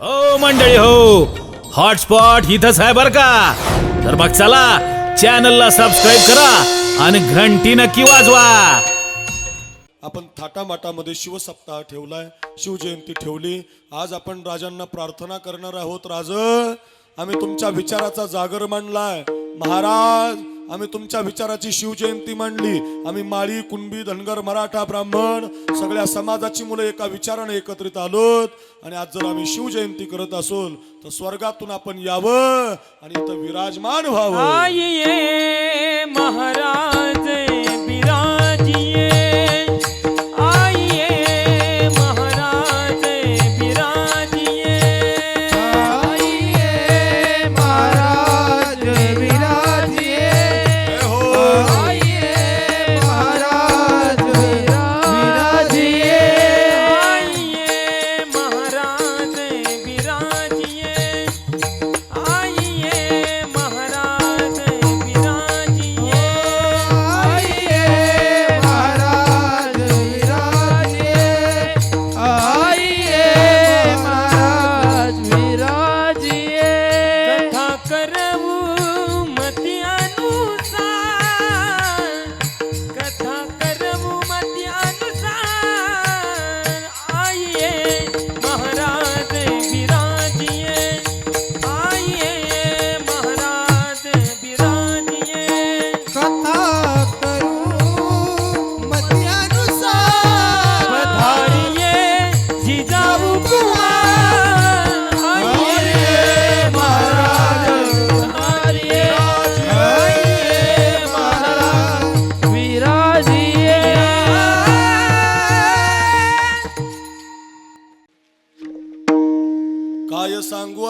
हो मंडळी हो. हॉटस्पॉट इथंच आहे बर का? तर मग चला चॅनलला सबस्क्राईब करा आणि घंटी नक्की वाजवा. आपण थाटामाटामध्ये शिवसप्ताह ठेवलाय शिवजयंती ठेवली. आज आपण राजांना प्रार्थना करणार आहोत राज. आम्ही तुमच्या विचाराचा जागर मांडलाय. महाराज आम्ही तुमच्या विचाराची शिवजयंती मांडली. आम्ही माळी कुणबी धनगर मराठा ब्राह्मण सगळ्या समाजाची मुलं एका विचाराने एकत्रित आलोत. आणि आज जर आम्ही शिवजयंती करत असोल तर स्वर्गातून आपण यावं आणि इथं विराजमान व्हावं. महाराज.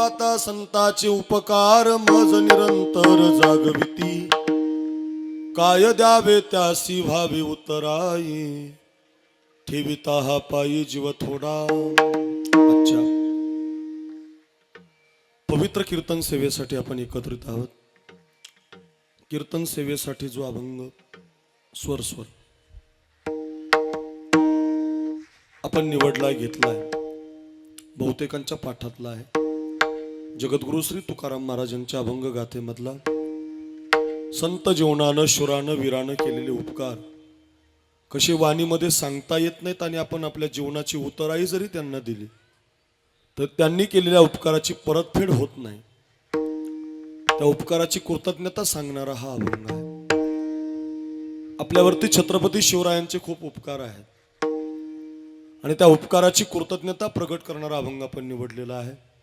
माता संताचे उपकार मज निरंतर जागविती. काय द्यावे त्यासी व्हावे उतराई ठेविता हा पायी जीव थोडा. अच्छा. पवित्र कीर्तन सेवेसाठी आपण एकत्रित आहोत. कीर्तन सेवेसाठी जो अभंग स्वर स्वर. आपण निवडलाय घेतलाय. बहुतेकांच्या पाठातला आहे. जगद्गुरु श्री तुकाराम महाराजांच्या अभंग गाथेमधला संत जीवनानं शुरानं वीरानं केलेले उपकार कसे वाणीमध्ये सांगता येत नाहीत आणि आपण आपल्या जीवनाची उतराई जरी त्यांना दिली तर त्यांनी केलेल्या उपकाराची परतफेड होत नाही. त्या उपकाराची कृतज्ञता सांगणारा हा अभंग आहे. आपल्यावरती छत्रपती शिवरायांचे खूप उपकार आहेत. आणि त्या उपकाराची कृतज्ञता प्रकट करणारा अभंग आपण निवडलेला आहे.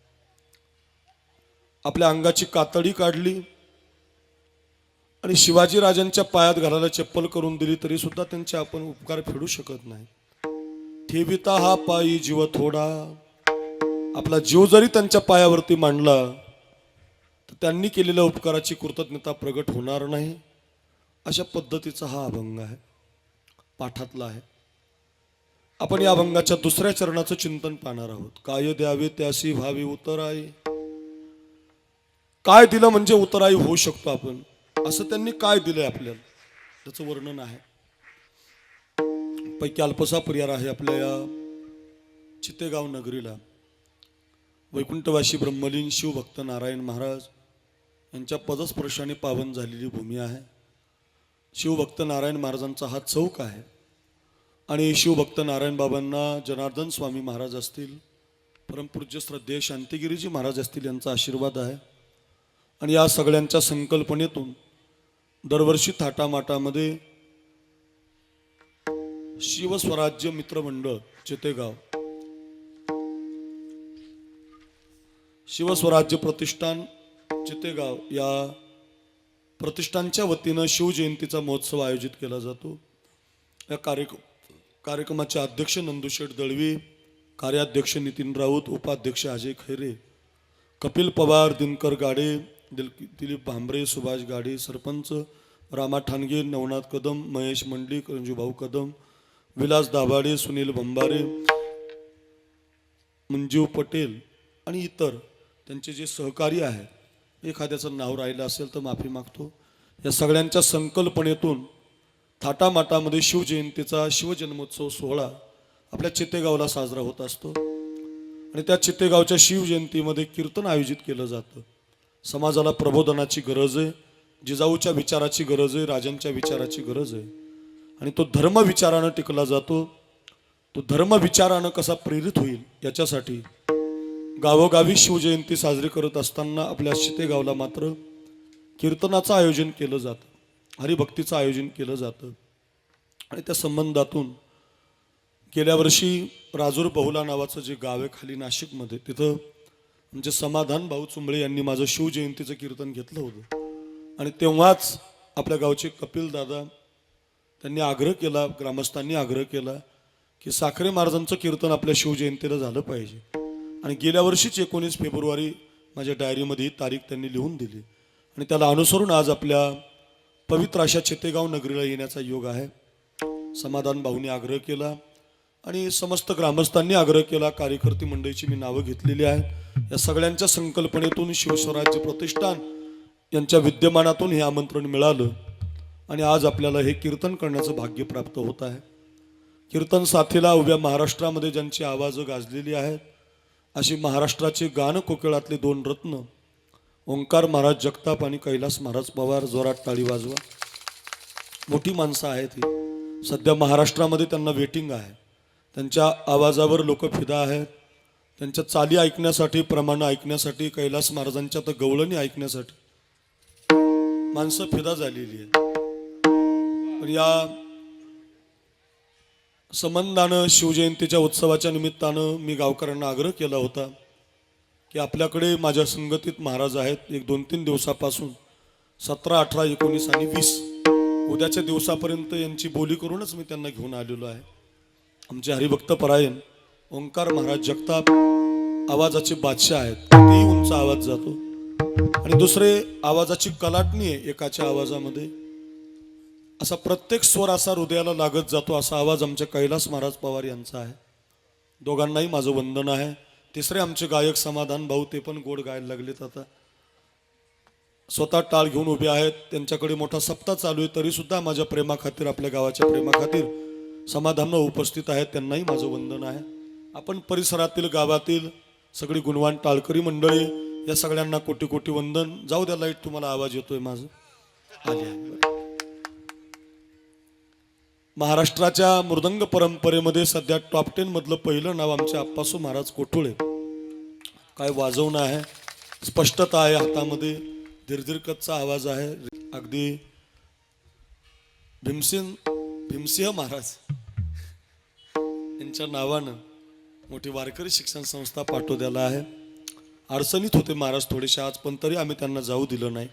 आपल्या अंगाची कातडी काढली आणि शिवाजी राजांच्या पायात घालायला चप्पल करून दिली तरी सुद्धा त्यांचे आपण उपकार फेडू शकत नाही. ठेविता हा पायी जीव थोडा. आपला जीव जरी त्यांच्या पायावरती मांडला तर त्यांनी केलेल्या उपकाराची कृतज्ञता प्रगट होणार नाही. अशा पद्धतीचा हा अभंग आहे. पाठातला आहे. आपण या अभंगाच्या दुसऱ्या चरणाचं चिंतन पाहणार आहोत. काय द्यावे त्याशी व्हावी उतराई. काय दिलं म्हणजे उतराई होऊ शकतो आपण? असं त्यांनी काय दिलंय आपल्याला? त्याचं वर्णन आहे. पैकी अल्पसा परिहार आहे आपल्या या चितेगाव नगरीला. वैकुंठवासी ब्रह्मलीन शिवभक्त नारायण महाराज यांच्या पदस्पर्शाने पावन झालेली भूमी आहे. शिवभक्त नारायण महाराजांचा हा चौक आहे. आणि शिवभक्त नारायण बाबांना जनार्दन स्वामी महाराज असतील परमपूज्य श्रद्धेय शांतिगिरीजी महाराज असतील यांचा आशीर्वाद आहे. आणि या सगळ्यांच्या संकल्पनेतून दरवर्षी थाटामाटामध्ये शिवस्वराज्य मित्रमंडळ चितेगाव शिवस्वराज्य प्रतिष्ठान चितेगाव या प्रतिष्ठानच्या वतीनं शिवजयंतीचा महोत्सव आयोजित केला जातो. या कार्यक्रम कार्यक्रमाचे अध्यक्ष नंदुशेठ दळवी कार्याध्यक्ष नितीन राऊत उपाध्यक्ष अजय खैरे कपिल पवार दिनकर गाडे दिल दिलीप भांबरे सुभाष गाडे सरपंच रामा ठाणगे नवनाथ कदम महेश मंडलिक रंजूभाऊ कदम विलास दाभाडे सुनील भंबारे मंजीव पटेल आणि इतर त्यांचे जे सहकारी आहेत एखाद्याचं नाव राहिलं असेल तर माफी मागतो. या सगळ्यांच्या संकल्पनेतून थाटामाटामध्ये शिवजयंतीचा शिवजन्मोत्सव सोहळा आपल्या चितेगावला साजरा होत असतो. आणि त्या चित्तेगावच्या शिवजयंतीमध्ये कीर्तन आयोजित केलं जातं. समाजाला प्रबोधनाची गरज आहे जिजाऊच्या विचाराची गरज आहे राजांच्या विचाराची गरज आहे. आणि तो धर्म विचारानं टिकला जातो. तो धर्म विचारानं कसा प्रेरित होईल याच्यासाठी गावोगावी शिवजयंती साजरी करत असताना आपल्या शितेगावला मात्र कीर्तनाचं आयोजन केलं जातं हरिभक्तीचं आयोजन केलं जातं. आणि त्या संबंधातून गेल्या वर्षी राजूर बहुला नावाचं जे गाव आहे खाली नाशिकमध्ये तिथं म्हणजे समाधान भाऊ चुंबळे यांनी माझं शिवजयंतीचं कीर्तन घेतलं होतं. आणि तेव्हाच आपल्या गावचे कपिल दादा त्यांनी आग्रह केला ग्रामस्थांनी आग्रह केला की साखरे महाराजांचं कीर्तन आपल्या शिवजयंतीला झालं पाहिजे. आणि गेल्या वर्षीच एकोणीस फेब्रुवारी माझ्या डायरीमध्ये ही तारीख त्यांनी लिहून दिली. आणि त्याला अनुसरून आज आपल्या पवित्र अशा चितेगाव नगरीला येण्याचा योग आहे. समाधान भाऊंनी आग्रह केला. आणि समस्त ग्रामस्थांनी आग्रह केला कार्यकर्ते मंडळीची मी नावं घेतलेली आहेत. या सगळ्यांच्या संकल्पनेतून शिवस्वराज्य प्रतिष्ठान यांच्या विद्यमानातून हे आमंत्रण मिळालं आणि आज आपल्याला हे कीर्तन करण्याचं भाग्य प्राप्त होत आहे. कीर्तन साथीला उभ्या महाराष्ट्रामध्ये ज्यांची आवाज गाजलेली आहेत अशी महाराष्ट्राचे गान कोकिळातले दोन रत्न ओंकार महाराज जगताप आणि कैलास महाराज पवार जोरात ताळी वाजवा. मोठी माणसं आहेत ही. सध्या महाराष्ट्रामध्ये त्यांना वेटिंग आहे. त्यांच्या आवाजावर लोक फिदा आहेत. त्यांच्या चाली ऐकण्यासाठी प्रमाण ऐकण्यासाठी कैलास महाराजांच्या तर गवळणी ऐकण्यासाठी माणसं फिदा झालेली आहेत. पण या संबंधानं शिवजयंतीच्या उत्सवाच्या निमित्तानं मी गावकऱ्यांना आग्रह केला होता की आपल्याकडे माझ्या संगतीत महाराज आहेत. एक दोन तीन दिवसापासून सतरा अठरा एकोणीस आणि वीस उद्याच्या दिवसापर्यंत यांची बोली करूनच मी त्यांना घेऊन आलेलो आहे. आमचे हरिभक्त परायण ओंकार महाराज जगताप आवाजाचे बादशाह आहेत. तेही उंच आवाज जातो. आणि दुसरे आवाजाची कलाटणी आहे एकाच्या आवाजामध्ये. असा प्रत्येक स्वर असा हृदयाला लागत जातो असा आवाज आमच्या कैलास महाराज पवार यांचा आहे. दोघांनाही माझं वंदन आहे. तिसरे आमचे गायक समाधान भाऊ ते पण गोड गायला लागलेत आता. स्वतः टाळ घेऊन उभे आहेत. त्यांच्याकडे मोठा सप्ताह चालू आहे तरी सुद्धा माझ्या प्रेमाखातीर आपल्या गावाच्या प्रेमाखातीर समाधान उपस्थित आहेत त्यांनाही माझं वंदन आहे. आपण परिसरातील गावातील सगळी गुणवान टाळकरी मंडळी या सगळ्यांना कोटी कोटी वंदन. जाऊ द्या लाइट तुम्हाला आवाज येतोय माझं. महाराष्ट्राच्या मृदंग परंपरेमध्ये सध्या टॉप टेन मधलं पहिलं नाव आमचे आप्पासू महाराज कोठुळे. काय वाजवणं आहे? स्पष्टता आहे हातामध्ये. धीरधीरकतचा आवाज आहे. अगदी भीमसेन भीमसिंह महाराज यांच्या नावानं मोठी वारकरी शिक्षण संस्था पाटोद्याला आहे. अडचणीत होते महाराज थोडेसे आज पण तरी आम्ही त्यांना जाऊ दिलं नाही.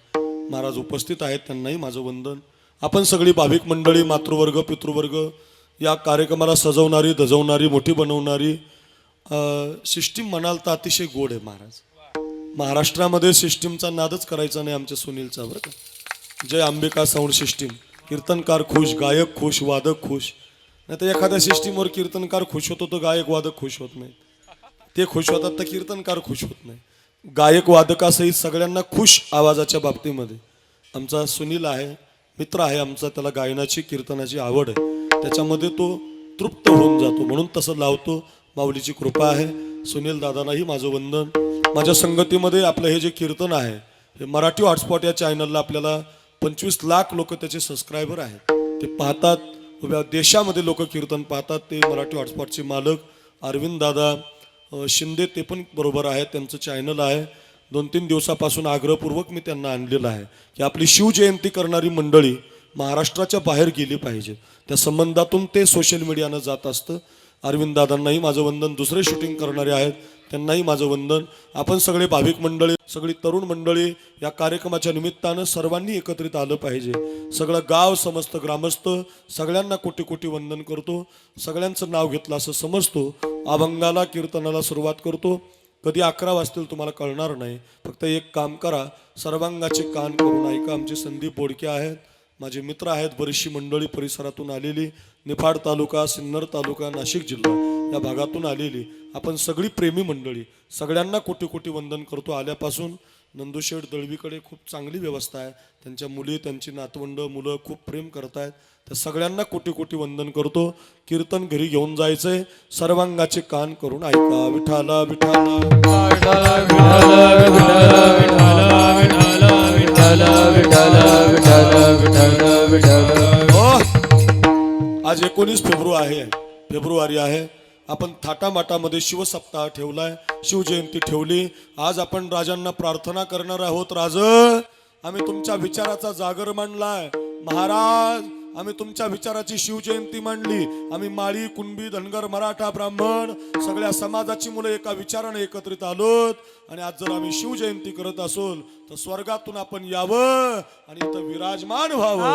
महाराज उपस्थित आहेत त्यांनाही माझं वंदन. आपण सगळी भाविक मंडळी मातृवर्ग पितृवर्ग या कार्यक्रमाला सजवणारी धजवणारी मोठी बनवणारी सिस्टीम म्हणाल तर अतिशय गोड आहे महाराज. महाराष्ट्रामध्ये सिस्टीमचा नादच करायचा नाही आमच्या सुनीलचा बरं का. Jai Ambika sound system. कीर्तनकार खुश गायक खुश वादक खुश. नाही तर एखाद्या सिस्टीमवर कीर्तनकार खुश होतो तर गायक वादक खुश होत नाही. ते खुश होतात तर कीर्तनकार खुश होत नाही. गायक वादकासहित सगळ्यांना खुश आवाजाच्या बाबतीमध्ये. आमचा सुनील आहे मित्र आहे आमचा त्याला गायनाची कीर्तनाची आवड आहे. त्याच्यामध्ये तो तृप्त होऊन जातो म्हणून तसं लावतो. माऊलीची कृपा आहे. सुनील दादालाही माझं वंदन. माझ्या संगतीमध्ये आपलं हे जे कीर्तन आहे हे मराठी हॉटस्पॉट या चॅनलला आपल्याला पंचवीस लाख लोक त्याचे सबस्क्रायबर आहेत. ते पाहतात उभ्या देशामध्ये लोक कीर्तन पाहतात. ते मराठी हॉटस्पॉटचे मालक अरविंद दादा शिंदे ते पण बरोबर आहेत. त्यांचं चॅनल आहे. दोन तीन दिवसापासून आग्रहपूर्वक मी त्यांना आणलेलं आहे की आपली शिवजयंती करणारी मंडळी महाराष्ट्राच्या बाहेर गेली पाहिजे. त्या संबंधातून ते सोशल मीडियानं जात असतं. अरविंद दादांनाही माझं वंदन. दुसरे शूटिंग करणारे आहेत. त्यांनाही माझं वंदन. आपण सगळे भाविक मंडळी सगळी तरुण मंडळी या कार्यक्रमाच्या निमित्तानं सर्वांनी एकत्रित आलं पाहिजे. सगळं गाव समस्त ग्रामस्थ सगळ्यांना कोटी कोटी वंदन करतो. सगळ्यांचं नाव घेतलं असं समजतो. अभंगाला कीर्तनाला सुरुवात करतो. कधी अकरा वाजतील तुम्हाला कळणार नाही. फक्त एक काम करा. सर्वांगाचे कान करून ऐका. आमचे संदीप बोडके आहेत. माझे मित्र आहेत बरीचशी मंडळी परिसरातून आलेली निफाड तालुका सिन्नर तालुका नाशिक जिल्हा या भागातून आलेली आपण सगळी प्रेमी मंडळी सगळ्यांना कोटी कोटी वंदन करतो. आल्यापासून नंदुशेठ दळवीकडे खूप चांगली व्यवस्था आहे. त्यांच्या मुली त्यांची नातवंड मुलं खूप प्रेम करतायत. त्या सगळ्यांना कोटी कोटी वंदन करतो. कीर्तन घरी घेऊन जायचंय. सर्वांगाचे कान करून ऐका. विठाला विठाला हो. आज एकोणीस फेब्रुवारी आहे. फेब्रुवारी आहे. आपण थाटामाटामध्ये शिवसप्ताह ठेवलाय. शिवजयंती ठेवली. आज आपण राजांना प्रार्थना करणार आहोत. राज आम्ही तुमच्या विचाराचा जागर मांडलाय. महाराज आम्ही तुमच्या विचाराची शिवजयंती मांडली. आम्ही माळी कुणबी धनगर मराठा ब्राह्मण सगळ्या समाजाची मुलं एका विचाराने एकत्रित आलोत. आणि आज जर आम्ही शिवजयंती करत असोल तर स्वर्गातून आपण यावं आणि इथं विराजमान व्हावं.